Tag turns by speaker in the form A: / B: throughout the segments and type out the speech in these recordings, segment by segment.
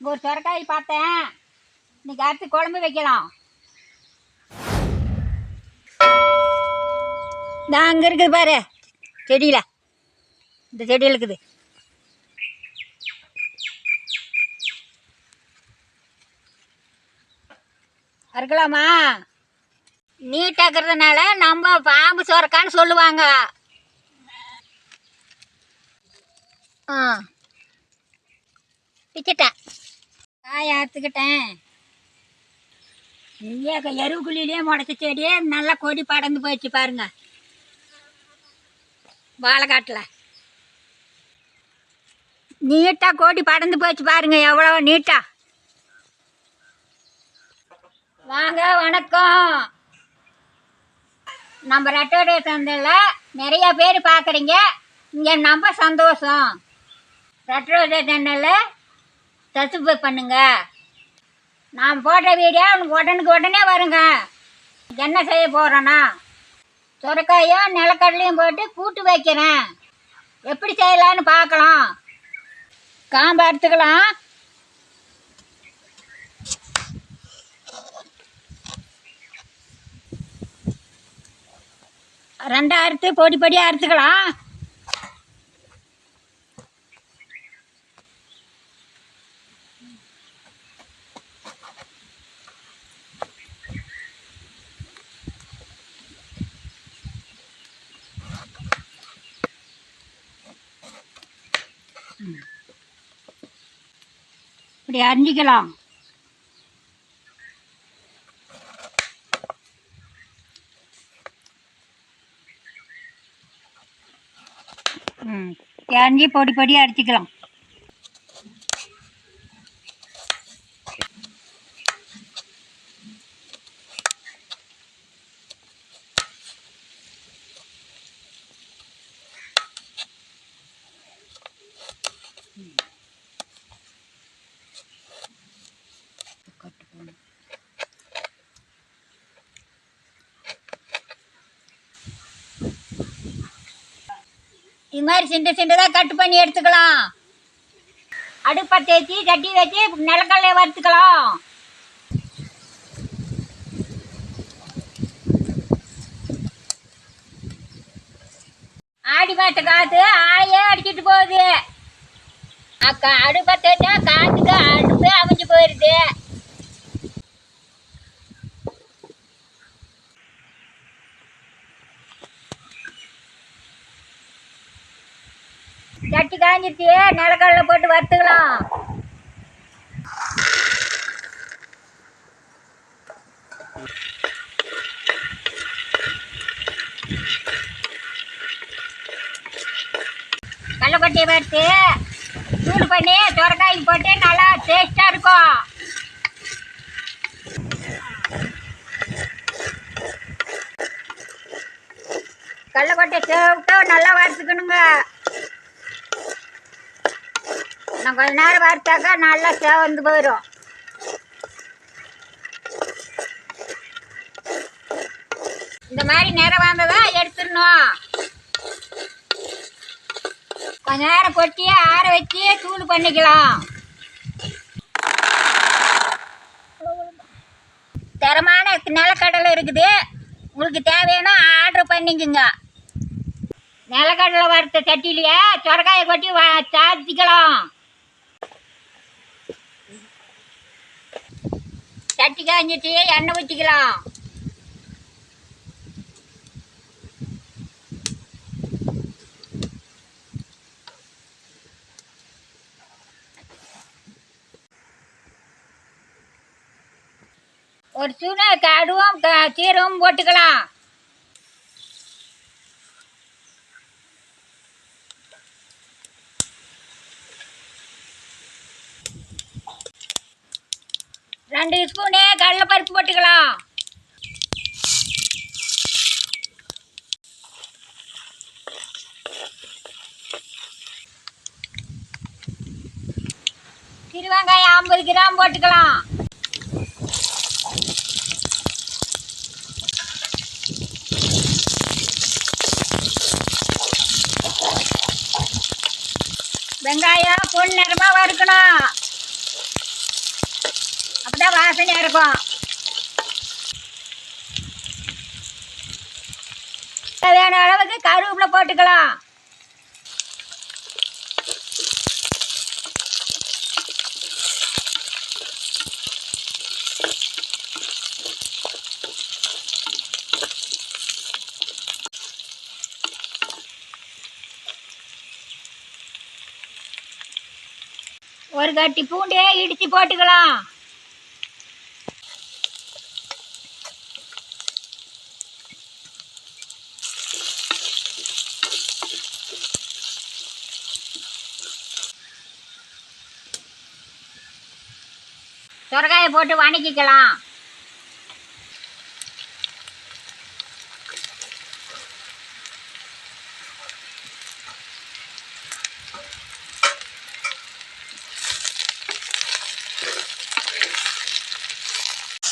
A: இங்கே ஒரு சொரக்காய் பார்த்தேன். இன்னைக்கு அறுத்து குழம்பு வைக்கலாம். நான் அங்கே இருக்குது பாரு. செடியில். இந்த செடியில் இருக்குது. அறுக்கலாமா? நீட்டாக்குறதுனால நம்ம பாம்பு சுரக்கான்னு சொல்லுவாங்க. ஆ. பிச்சிட்டேன். காய அறுத்துக்கிட்டேன். இங்கே எருவுக்குள்ளிலேயே முடச்ச செடியே நல்லா கொடி படர்ந்து போயிடுச்சு பாருங்க. வாழைக்காட்டில். நீட்டாக கொடி படர்ந்து போச்சு பாருங்க எவ்வளோ நீட்டாக வாங்க வணக்கம். நம்ம ரெட்டோடைய சந்தையில் நிறைய பேர் பார்க்குறீங்க இங்கே நம்ம சந்தோஷம். ரெட்டோடைய சந்தையில் சப்ஸ்கிரைப் பண்ணுங்க. நான் போடுற வீடியோ உனக்கு உடனுக்கு உடனே வருங்க. என்ன செய்ய போகிறேன்னா சுரக்காயும் நிலக்கடலையும் போட்டு கூட்டு வைக்கிறேன். எப்படி செய்யலான்னு பார்க்கலாம். காம்பு அறுத்துக்கலாம். ரெண்டாக அறுத்து பொடி பொடியாக அறுத்துக்கலாம். இப்படி அரிஞ்சிக்கலாம். ம். அரிஞ்சு பொடி பொடியாக அரிச்சிக்கலாம். இது மாதிரி சின்ன சின்னதாக கட் பண்ணி எடுத்துக்கலாம். அடுப்பத்தை வச்சு கட்டி வச்சு நிலக்கடலையை வறுத்துக்கலாம். ஆடி மாச காற்று ஆளையே அடிச்சிட்டு போகுது. அக்கா அடுப்பத்தை வச்சா காற்றுக்கு அடுப்பு அமைஞ்சு போயிடுது கட்டி காஞ்சிருச்சு நிலக்கடலை போட்டு வறுத்துக்கலாம். கடலக்கொட்டையை வறுத்து சூடு பண்ணி சுரக்காய்க்கு போட்டு நல்லா டேஸ்ட்டாக இருக்கும். கடலக்கொட்டை சேவிட்டு நல்லா வறுத்துக்கணுங்க. நான் கொஞ்ச நேரம் வறுத்தாக்கா நல்லா சேவந்து போயிடும் இந்த மாதிரி நேரம் வந்ததா எடுத்துடணும். கொஞ்ச நேரம் கொட்டியே ஆற வச்சு தூள் பண்ணிக்கலாம். தரமான நிலக்கடலை இருக்குது. உங்களுக்கு தேவையான ஆர்டர் பண்ணிக்கோங்க. நிலக்கடலை வறுத்த சட்டிலேயே சொரக்காயை கொட்டி வ- சட்டி காஞ்சிட்டு எண்ணெய் ஊற்றிக்கலாம் ஒரு சூனை கடுவும் க- போட்டுக்கலாம். ரெண்டு ஸ்பூனு கடலைப்பருப்பு போட்டுக்கலாம். திருவங்காயம் ஐம்பது கிராம் போட்டுக்கலாம். வெங்காயம் பொன் நிறமாக வறுக்கணும். தான் வாசனையாக இருக்கும். தேவையான அளவுக்கு கருவேப்பிலை போட்டுக்கலாம். ஒரு கட்டி பூண்டே இடித்து போட்டுக்கலாம். சொரக்காயை போட்டு வணக்கிக்கலாம்.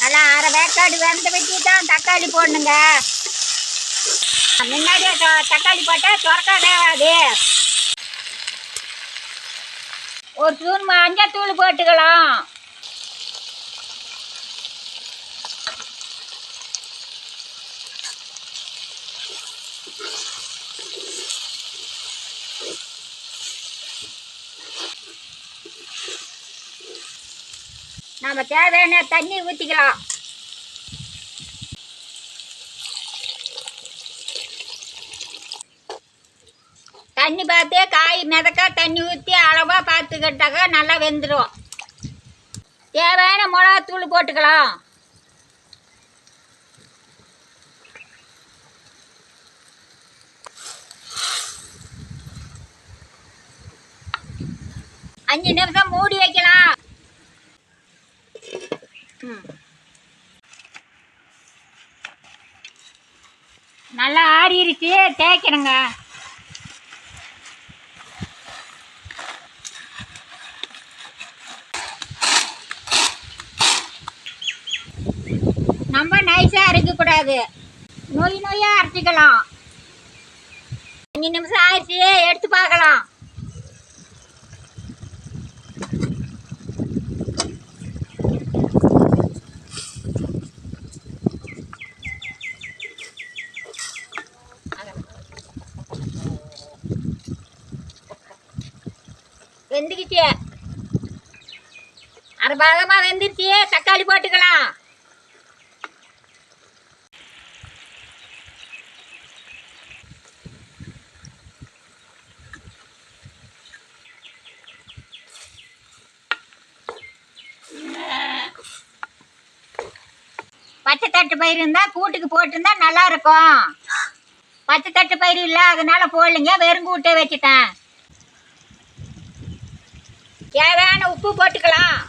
A: நல்லா அரை வேக்காடு வெந்த வச்சு தான் தக்காளி போடணுங்க. முன்னாடியே தக்காளி போட்டால் சொரக்காய் வேகாது. ஒரு ஸ்பூன் மஞ்சள் தூள் போட்டுக்கலாம். நம்ம தேவையான தண்ணி ஊற்றிக்கலாம் தண்ணி பார்த்து காய் மிதக்கா தண்ணி ஊற்றி அளவாக பார்த்துக்கிட்டாக்கா நல்லா வெந்துடும் தேவையான மிளகாத்தூள் போட்டுக்கலாம். அஞ்சு நிமிஷம் மூடி வைக்கலாம். நல்லா ஆறிடுச்சு தேய்க்கணுங்க நம்ம நைஸாக அரைக்கக்கூடாது. நொய் நொய்யாக அரைச்சிக்கலாம். அஞ்சு நிமிஷம் ஆயிடுச்சு எடுத்து பார்க்கலாம். வெந்துக்கிச்சு அரை பாகமாக வெந்துருச்சு தக்காளி போட்டுக்கலாம். பச்சை தட்டு பயிர் இருந்தால் கூட்டுக்கு போட்டிருந்தா நல்லா இருக்கும். பச்சை தட்டு பயிர் இல்லை அதனால போடலைங்க வெறும் கூட்டே வச்சுட்டேன். தேவையான உப்பு போட்டுக்கலாம்.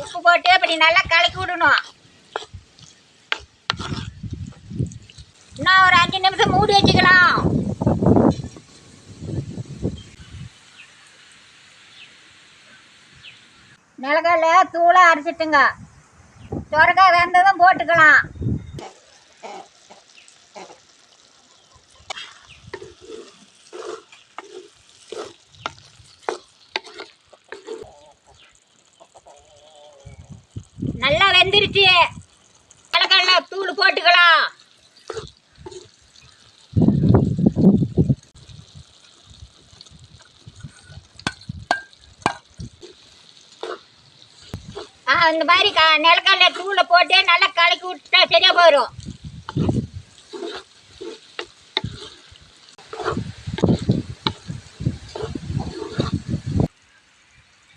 A: உப்பு போட்டு இப்படி நல்லா கலக்கி விடணும். இன்னும் ஒரு அஞ்சு நிமிஷம் மூடி வச்சுக்கலாம். மிளகால தூளாக அரைச்சிட்டுங்க. சொரக்காய் வெந்ததும் போட்டுக்கலாம் நல்லா வெந்துருச்சு கலக்கல்ல தூள் போட்டுக்கலாம். ஆ இந்த மாதிரி க நிலக்கடல தூளை போட்டு நல்லா கலக்கி விட்டா சரியாக போயிடும்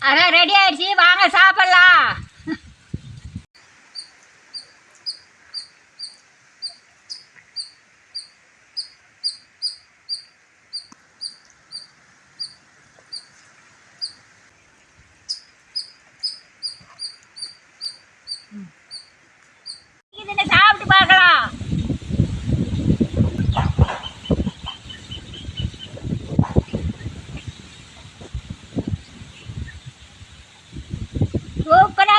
A: அதான் ரெடி ஆயிடுச்சு. வாங்க சாப்பிடலாம் இதுல சாப்பிட்டு பார்க்கலாம் சூப்பரா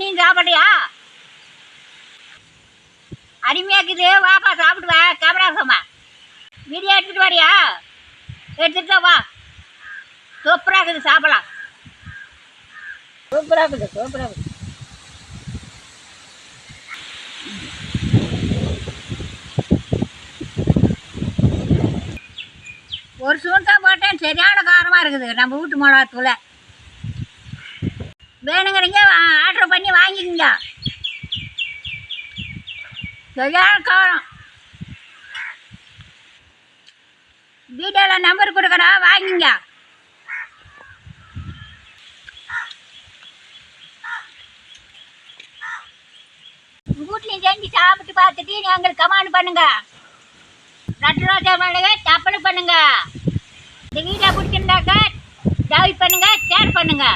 A: நீ சாப்பிட்டியா? அடிமையாக்குது வாப்பா சாப்பிட்டு வா கேமராசம்மா வீடியோ எடுத்துட்டு வரியா எடுத்துட்டு வா. சூப்பராக இருக்குது சாப்பிடலாம். சூப்பராக இருக்குது சூப்பராக இருக்குது. ஒரு ஸ்பூன் போட்டேன் சரியான காரமாக இருக்குது. நம்ம வீட்டு மிளகாத்தூளை. வேணுங்கிறீங்க ஆர்டர் பண்ணி வாங்கிக்கோங்க. சரியான காரம் வீடியோவில் நம்பர் கொடுக்குறோம் வாங்கிங்க. வீட்லையும் செஞ்சு சாப்பிட்டு பார்த்துட்டு எங்களுக்கு கமெண்ட் பண்ணுங்க. ரெண்டு ரோஜா பண்ணுங்க தப்பல் பண்ணுங்க. இந்த வீடியோ பிடிச்சிருந்தாக்க டவுட் பண்ணுங்க ஷேர் பண்ணுங்க.